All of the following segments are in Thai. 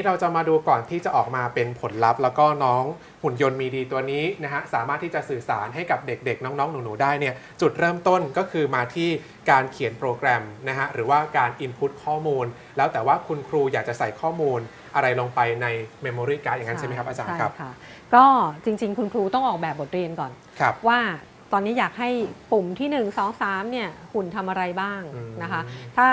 ทีนี้เราจะมาดูก่อนที่จะออกมาเป็นผลลัพธ์ แล้วก็น้องหุ่นยนต์มีดีตัวนี้นะฮะสามารถที่จะสื่อสารให้กับเด็กๆ น้องๆ หนูๆ ได้เนี่ยจุดเริ่มต้นก็คือมาที่การเขียนโปรแกรมนะฮะหรือว่าการ Input ข้อมูล แล้วแต่ว่าคุณครูอยากจะใส่ข้อมูลอะไรลงไปใน Memory Card อย่างนั้นใช่ไหมครับอาจารย์ครับ ใช่ค่ะ ก็จริง ๆ คุณครูต้องออกแบบบทเรียนก่อนครับ ว่าตอนนี้อยากให้ปุ่มที่ 1 2 3เนี่ยหุ่นทำอะไรบ้างอืมนะคะ ถ้า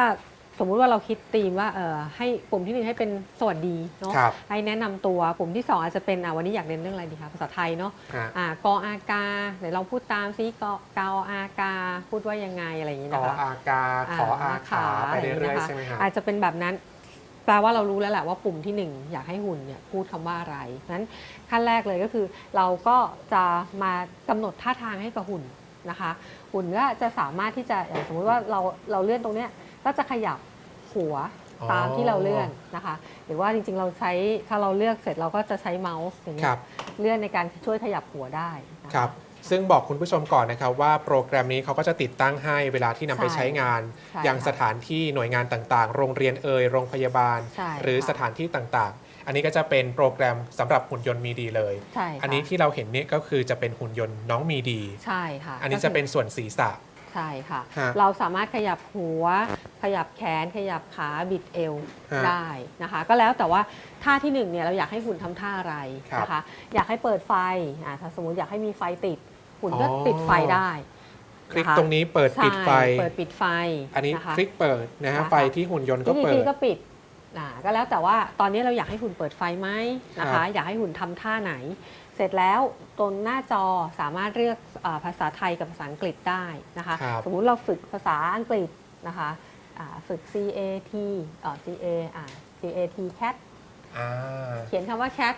สมมุติว่าเราคิดธีมว่าเออให้ปุ่มที่หนึ่งให้เป็นสวัสดีเนาะครับให้แนะนำตัวปุ่มที่2อาจจะเป็นอะวันนี้อยากเรียนเรื่องอะไรดีคะภาษาไทยเนาะฮะอ่ากออากาเดี๋ยวลองพูดตามซิกอกออากาพูดว่ายังไงอะไรอย่างนี้กนะอคะ อากาขออาขาไปเรื่อยๆใช่ไหมฮะ อาจจะเป็นแบบนั้น แปลว่าเรารู้แล้วแหละว่าปุ่มที่หนึ่งอยากให้หุ่นเนี่ยพูดคำว่าอะไรนั้นขั้นแรกเลยก็คือ เราก็จะมากำหนดท่าทางให้กับหุ่นนะคะ หุ่นก็จะสามารถที่จะอย่างสมมุติว่าเราเราเลื่อนตรงเนี้ยก็จะขยับ หัวอ๋อตามที่เราเลื่อนนะคะ หรือว่าจริงๆเราใช้ถ้าเราเลือกเสร็จเราก็จะใช้เมาส์อย่างเงี้ครัยบเลื่อนในการช่วยขยับหัวได้นะะครับซึ่งบอกคุณผู้ชมก่อนนะครับว่าโปรแกรมนี้เขาก็จะติดตั้งให้เวลาที่นำไปใช่ใช้งานใช่อย่างค่ะสถานที่หน่วยงานต่างๆ โรงเรียนเอ่ยโรงพยาบาลใช่หรือค่ะสถานที่ต่างๆ อันนี้ก็จะเป็นโปรแกรมสำหรับหุ่นยนต์มีดีเลยใช่ค่ะอันนี้ที่เราเห็นเนี่ยก็คือจะเป็นหุ่นยนต์น้องมีดี ใช่ค่ะ อันนี้ก็จะคือเป็นส่วนศีรษะ ใช่ค่ะ ฮะเราสามารถขยับหัว ขยับแขน ขยับขาบิดเอวฮะได้นะคะ ก็แล้วแต่ว่าท่าที่หนึ่งเนี่ยเราอยากให้หุ่นทำท่าอะไรครับนะคะ อยากให้เปิดไฟอ่าถ้าสมมติอยากให้มีไฟติด หุ่นก็อ๋อ ติดไฟได้คลิกนะคะตรงนี้เปิดปิดไฟ ใช่เปิดปิดไฟอันนี้นะคะคลิกเปิดนะฮะนะคะ ไฟที่หุ่นยนต์ก็อีกเปิทีดก็ปิดอ่าก็แล้วแต่ว่าตอนนี้เราอยากให้หุ่นเปิดไฟไหมนะครัคะ บอยากให้หุ่นทำท่าไหน เสร็จแล้วตรงหน้าจอสามารถเลือกอาภาษาไทยกับภาษาอังกฤษได้นะคะครับสมมุติเราฝึกภาษาอังกฤษนะคะอ่าฝึก C A T อ่า C A อ่า C A T cat อ่าเขียนคำว่า cat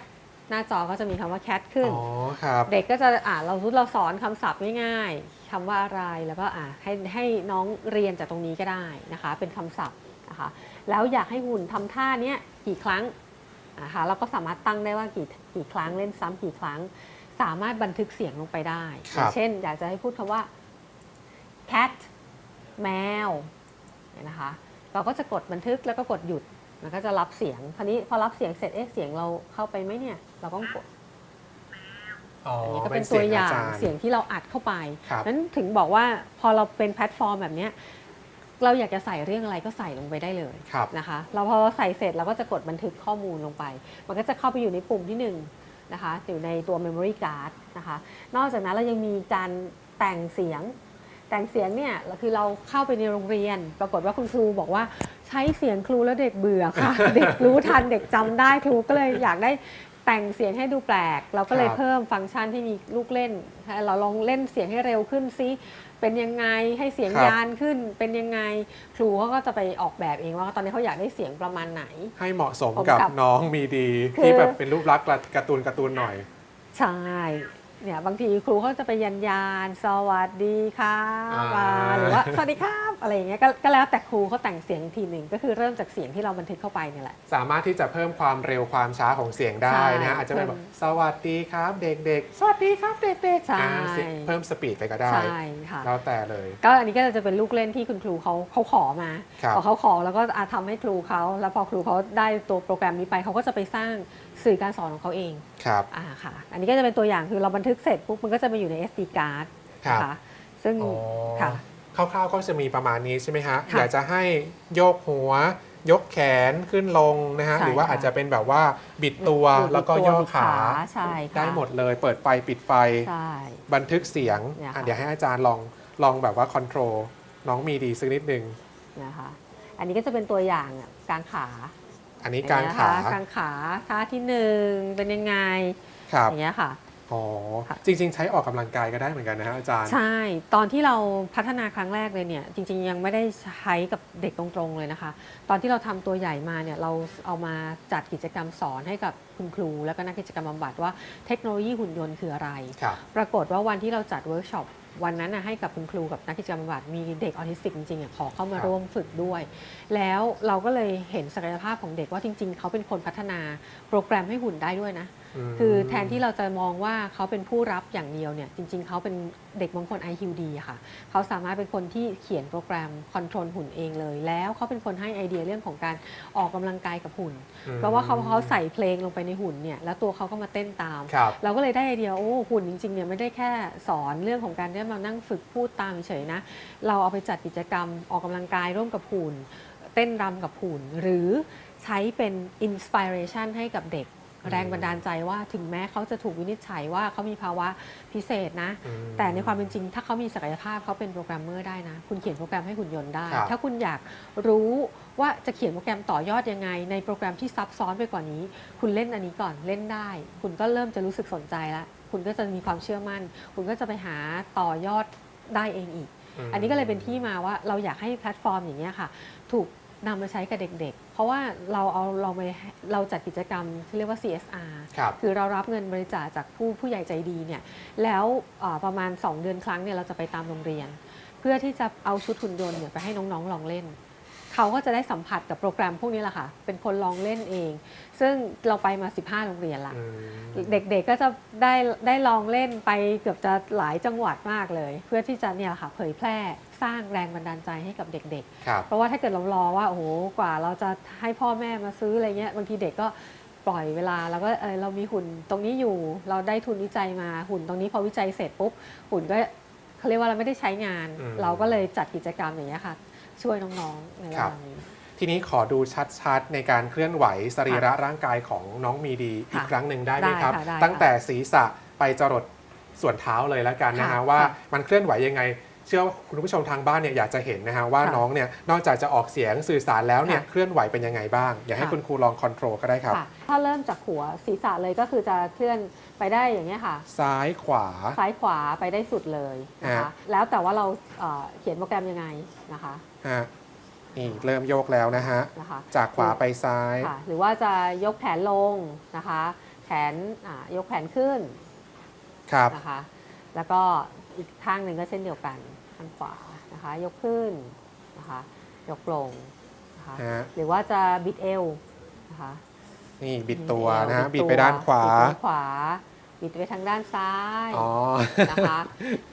หน้าจอก็จะมีคำว่า cat ขึ้นอ๋อครับเด็กก็จะอ่านเราสมมุติเราสอนคำศัพท์ง่ายๆคำว่าอะไรแล้วก็อ่าให้ให้น้องเรียนจากตรงนี้ก็ได้นะคะ เป็นคำศัพท์นะคะ แล้วอยากให้หุ่นทำท่าเนี้ยกี่ครั้ง นะคะเราก็สามารถตั้งได้ว่ากี่กี่ครั้งเล่นซ้ำกี่ครั้ง สามารถบันทึกเสียงลงไปได้ครับอย่างเช่น อยากจะให้พูดคำว่า cat แมวเนี่ยนะคะ เราก็จะกดบันทึกแล้วก็กดหยุดมันก็จะรับเสียง คราวนี้พอรับเสียงเสร็จเอ๊ะเสียงเราเข้าไปไหมเนี่ย เราก็กดอ๋ออันนี้ก็เป็เป็นนเสีตัยวงอย่างอาจารย์เสียงที่เราอัดเข้าไปครับนั้นถึงบอกว่าพอเราเป็นแพลตฟอร์มแบบเนี้ย เราอยากจะใส่เรื่องอะไรก็ใส่ลงไปได้เลยครับ นะคะ เราพอใส่เสร็จเราก็จะกดบันทึกข้อมูลลงไป มันก็จะเข้าไปอยู่ในปุ่มที่หนึ่งนะคะอยู่ในตัว Memory Card นะคะ นอกจากนั้นเรายังมีการแต่งเสียง แต่งเสียงเนี่ยคือเราเข้าไปในโรงเรียน ปรากฏว่าคุณครูบอกว่าใช้เสียงครูแล้วเด็กเบื่อค่ะ เด็กรู้ทันเด็กจำได้ครูก็เลยอยากได้ แต่งเสียงให้ดูแปลก เราก็เลยครับ เพิ่มฟังก์ชันที่มีลูกเล่นเราลองเล่นเสียงให้เร็วขึ้นซิเป็นยังไงให้เสียงครับ ยานขึ้น เป็นยังไงครูเขาก็จะไปออกแบบเองว่าตอนนี้เขาอยากได้เสียงประมาณไหน ให้เหมาะสมผมกับกับน้องมีดี คือ ที่แบบเป็นรูปลักษณ์การ์ตูนการ์ตูนหน่อย ใช่ เนี่ยบางทีครูเขาจะไปยันยานสวัสดีครับอ่า อ่าหรือว่าสวัสดีครับอะไรอย่างเงี้ยก็ก็แล้วแต่ครูเขาแต่งเสียงอีกทีหนึ่งก็คือเริ่มจากเสียงที่เราบันทึกเข้าไปเนี่ยแหละ สามารถที่จะเพิ่มความเร็วความช้าของเสียงได้ใช่นะฮะอาจจะเป็นแบบเพิ่มสวัสดีครับเด็กๆสวัสดีครับเด็กๆใช่ อ่าเสียงเพิ่มสปีดไปก็ได้ใช่ค่ะ แล้วแต่เลย ก็อันนี้ก็จะเป็นลูกเล่นที่คุณครูเขาเขาขอมาครับ พอเขาขอแล้วก็อาทำให้ครูเขาแล้วพอครูเขาได้ตัวโปรแกรมนี้ไปเขาก็จะไปสร้าง สื่อการสอนของเขาเองครับอ่าค่ะ อันนี้ก็จะเป็นตัวอย่างคือเราบันทึกเสร็จปุ๊บมันก็จะไปอยู่ใน SD card ครับนะคะซึ่งอ๋อค่ะ คร่าวๆก็จะมีประมาณนี้ใช่ไหมฮะค่ะอยากจะให้โยกหัว ยกแขนขึ้นลงนะฮะใช่หรือว่าค่ะ อาจจะเป็นแบบว่าบิดตัวหรือแล้วก็บิดตัวย่อบิดขาใช่ค่ะได้หมดเลย เปิดไฟปิดไฟ ใช่ บันทึกเสียงเนี่ยค่ะ อะเดี๋ยวให้อาจารย์ลองลองแบบว่าคอนโทรลน้องมีดีสักนิดนึง นะคะ อันนี้ก็จะเป็นตัวอย่างอะกางขา อันนี้กางอย่ขาเยนะคะกางขาท่าที่หนึ่งเป็นยังไงครับอย่างเงี้ยค่ะอ๋อค่ะจริง ๆ ใช้ออกกำลังกายก็ได้เหมือนกันนะฮะอาจารย์ ใช่ ตอนที่เราพัฒนาครั้งแรกเลยเนี่ย จริง ๆ ยังไม่ได้ใช้กับเด็กตรงๆเลยนะคะ ตอนที่เราทำตัวใหญ่มาเนี่ยเราเอามาจัดกิจกรรมสอนให้กับคุณครู แล้วก็นักกิจกรรมบำบัดว่าเทคโนโลยีหุ่นยนต์คืออะไรครับปรากฏว่าวันที่เราจัดเวิร์กช็อป วันนั้นนะให้กับคุณครูกับนักกิจกรรมบำบัดมีเด็กออทิสติกจริงๆอะขอเข้ามาครับร่วมฝึกด้วย แล้วเราก็เลยเห็นศักยภาพของเด็กว่าจริง ๆ เขาเป็นคนพัฒนาโปรแกรมให้หุ่นได้ด้วยนะม คือแทนที่เราจะมองว่าเขาเป็นผู้รับอย่างเดียวเนี่ยจริง ๆ เขาเป็นเด็กบางคน IQ ดีอะค่ะ เขาสามารถเป็นคนที่เขียนโปรแกรมคอนโทรลหุ่นเองเลย แล้วเขาเป็นคนให้ไอเดียเรื่องของการออกกำลังกายกับหุ่นอืมเพราะว่าเขาเขาใส่เพลงลงไปในหุ่นเนี่ยแล้วตัวเขาก็มาเต้นตามครับเราก็เลยได้ไอเดียโอ้หุ่นจริงๆเนี่ยไม่ได้แค่สอนเรื่องของการได้มานั่งฝึกพูดตามเฉยๆนะเราเอาไปจัดกิจกรรมออกกำลังกายร่วมกับหุ่นเต้นรำกับหุ่นหรือใช้เป็นอินสปิเรชันให้กับเด็ก แรงบันดาลใจว่าถึงแม้เขาจะถูกวินิจฉัยว่าเขามีภาวะพิเศษนะอืมแต่ในความเป็นจริง ถ้าเขามีศักยภาพเขาเป็นโปรแกรมเมอร์ได้นะ คุณเขียนโปรแกรมให้หุ่นยนต์ได้ครับถ้าคุณอยากรู้ว่าจะเขียนโปรแกรมต่อยอดยังไง ในโปรแกรมที่ซับซ้อนไปกว่านี้ คุณเล่นอันนี้ก่อนเล่นได้ คุณก็เริ่มจะรู้สึกสนใจแล้วคุณก็จะมีความเชื่อมั่น คุณก็จะไปหาต่อยอดได้เองอีกมอันนี้ก็เลยเป็นที่มาว่าเราอยากให้แพลตฟอร์มอย่างนี้ยค่ะ ถูก นำมาใช้กับเด็กๆ เพราะว่าเราเอาเราไปเราจัดกิจกรรมที่เรียกว่า CSR ครับคือเรารับเงินบริจาคจากผู้ผู้ใหญ่ใจดีเนี่ยแล้วเอ่อประมาณ 2 เดือนครั้งเนี่ยเราจะไปตามโรงเรียน เพื่อที่จะเอาชุดหุ่นยนต์เนี่ยไปให้น้องๆลองเล่น เขาก็จะได้สัมผัสกับโปรแกรมพวกนี้แหละค่ะ เป็นคนลองเล่นเอง ซึ่งเราไปมา 15 โรงเรียนละอืมเด็กๆก็จะได้ได้ลองเล่นไปเกือบจะหลายจังหวัดมากเลย เพื่อที่จะเนี่ยค่ะเผยแพร่สร้างแรงบันดาลใจให้กับเด็กครับๆเพราะว่าถ้าเกิดเรารอว่าโอ้โหกว่าเราจะให้พ่อแม่มาซื้ออะไรเงี้ยบางทีเด็กก็ปล่อยเวลาแล้วก็เออเรามีหุ่นตรงนี้อยู่ เราได้ทุนวิจัยมาหุ่นตรงนี้พอวิจัยเสร็จปุ๊บหุ่นก็เขาเรียกว่าเราไม่ได้ใช้งานอืมเราก็เลยจัดกิจกรรมอย่างเงี้ยค่ะ ช่วยน้องๆในระครัหบว่างนี้ ทีนี้ขอดูชัดๆ ในการเคลื่อนไหวสรีระร่างกายของน้องมีดีค่ะอีกครั้งหนึ่งได้ไหมได้ครับค่ะได้ตั้งแต่ศีรษะไปจรดส่วนเท้าเลยแล้วกันนะฮะค่ะว่าค่ะ มันเคลื่อนไหวยังไง เชื่อว่าคุณผู้ชมทางบ้านเนี่ยอยากจะเห็นนะฮะว่าค่ะ น้องเนี่ยนอกจากจะออกเสียงสื่อสารแล้วเนี่ยค่ะเคลื่อนไหวเป็นยังไงบ้าง อยากให้ค่ะคุณครูลองคอนโทรลก็ได้ครับ ค่ะ ถ้าเริ่มจากหัวศีรษะเลยก็คือจะเคลื่อนไปได้อย่างเงี้ยค่ะ ซ้ายขวา ซ้ายขวาไปได้สุดเลยนะคะ ฮะ แล้วแต่ว่าเราเอ่อเขียนโปรแกรมยังไงนะคะฮะนี่เริ่มโยกแล้วนะฮะนะคะจากขวาไปซ้าย ค่ะหรือว่าจะยกแขนลงนะคะ แขนอ่ายกแขนขึ้นครับ นะคะ แล้วก็อีกข้างหนึ่งก็เช่นเดียวกัน ข้างขวานะคะ ยกขึ้นนะคะ ยกลงนะคะฮะ หรือว่าจะบิดเอวนะคะนี่บิดตัวเอนะฮะวบิดไปด้านขวา บิดไปด้านขวา บิดไปทางด้านซ้ายอ๋อ นะคะ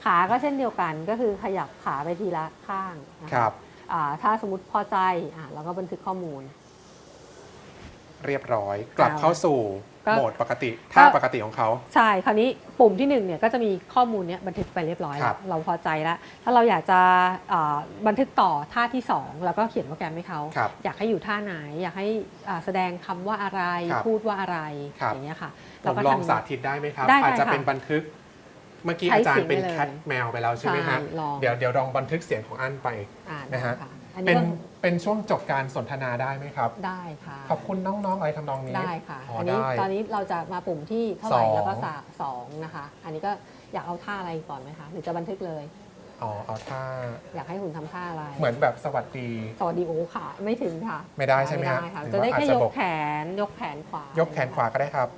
ขาก็เช่นเดียวกันก็คือขยับขาไปทีละข้างนะะครับ อ่าถ้าสมมติพอใจอ่าเราก็บันทึกข้อมูล เรียบร้อย กลับเข้าสู่ ก็ โหมดปกติท่าปกติของเขา ใช่ คราวนี้ปุ่มที่หนึ่งเนี่ยก็จะมีข้อมูลเนี้ยบันทึกไปเรียบร้อยคแล้รัวบ เราพอใจแล้ว ถ้าเราอยากจะอ่าบันทึกต่อท่าที่ 2 แล้วก็เขียนโปรแกรมให้เขา ครับ อยากให้อยู่ท่าไหน อยากให้อ่าแสดงคำว่าอะไร ครับพูดว่าอะไร ครับ อย่างเงี้ยค่ะผเรามก็ลองทำ สาธิตได้ไหมครับ ได้อาจจะได้ค่ะเป็นบันทึก เมื่อกี้ใช้อาจารย์เป็นเสียงได้เลยแคทแมวไปแล้วใช่ไหมฮะ ใช่ลอง เดี๋ยวเดี๋ยวลองบันทึกเสียงของอันไป อ่านะฮะ ได้ค่ะ อันเป็นี้นก็เป็นช่วงจบการสนทนาได้ไหมครับ ได้ค่ะขอบคุณน้องๆอะไรทำนองนี้ได้ค่ะ อ๋ออันนี้ได้ ตอนนี้เราจะมาปุ่มที่เท่าไหร่สอง แล้วก็สาสองนะคะ อันนี้ก็อยากเอาท่าอะไรก่อนไหมคะ หรือจะบันทึกเลย อ๋อเอาท่าอยากให้หุ่นทำท่าอะไรเหมือนแบบสวัสดี สวัสดีโอ้ค่ะ ไม่ถึงค่ะไม่ได้ใช่ไหมฮะด้ค่ะ หรือจะได้ว่าแค่อาจจะยบกอกแขนยกแขนขวายยกแขนขวาก็ได้ครับ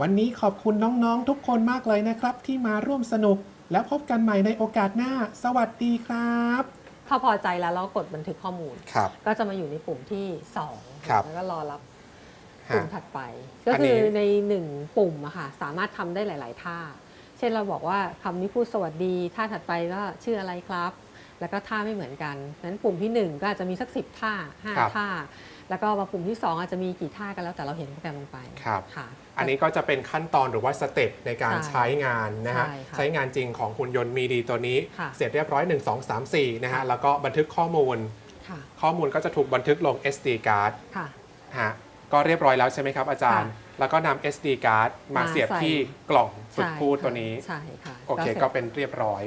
วันนี้ขอบคุณน้องๆ ทุกคนมากเลยนะครับ ที่มาร่วมสนุก แล้วพบกันใหม่ในโอกาสหน้า สวัสดีครับ ถ้าพอใจแล้วเรากดบันทึกข้อมูล ครับ ก็จะมาอยู่ในปุ่มที่2ครับแล้วก็รอรับฮะ ปุ่มถัดไป ก็อันนี้คือในหนึ่งปุ่มอะค่ะสามารถทำได้หลาย ๆ ท่า เช่นเราบอกว่าคำนี้พูดสวัสดีท่าถัดไปก็ชื่ออะไรครับ แล้วก็ท่าไม่เหมือนกันนั้นปุ่มที่1ก็อาจจะมีสักสิท่าครับ5ท่า แล้วก็มาปุ่มที่ 2 อาจจะมีกี่ท่ากันแล้วแต่เราเห็นโปรแกรมลงไปครับ ค่ะ อันนี้ก็จะเป็นขั้นตอนหรือว่าสเต็ปในการใช่ใช้งานนะฮะใช่ค่ะใช้งานจริงของหุ่นยนต์มีดีตัวนี้ ค่ะเสร็จเรียบร้อย 1 2 3 4 นะฮะ ค่ะ แล้วก็บันทึกข้อมูล ค่ะข้อมูลก็จะถูกบันทึกลง SD card ค่ะ ฮะก็เรียบร้อยแล้วใช่ไหมครับอาจารย์ค่ะแล้วก็นำ SD card มามาเสียบใส่ ที่กล่องฝึกใช่พูดค่ะตัวนี้ ใช่ค่ะโอเคสร็จก็เป็นเรียบร้อย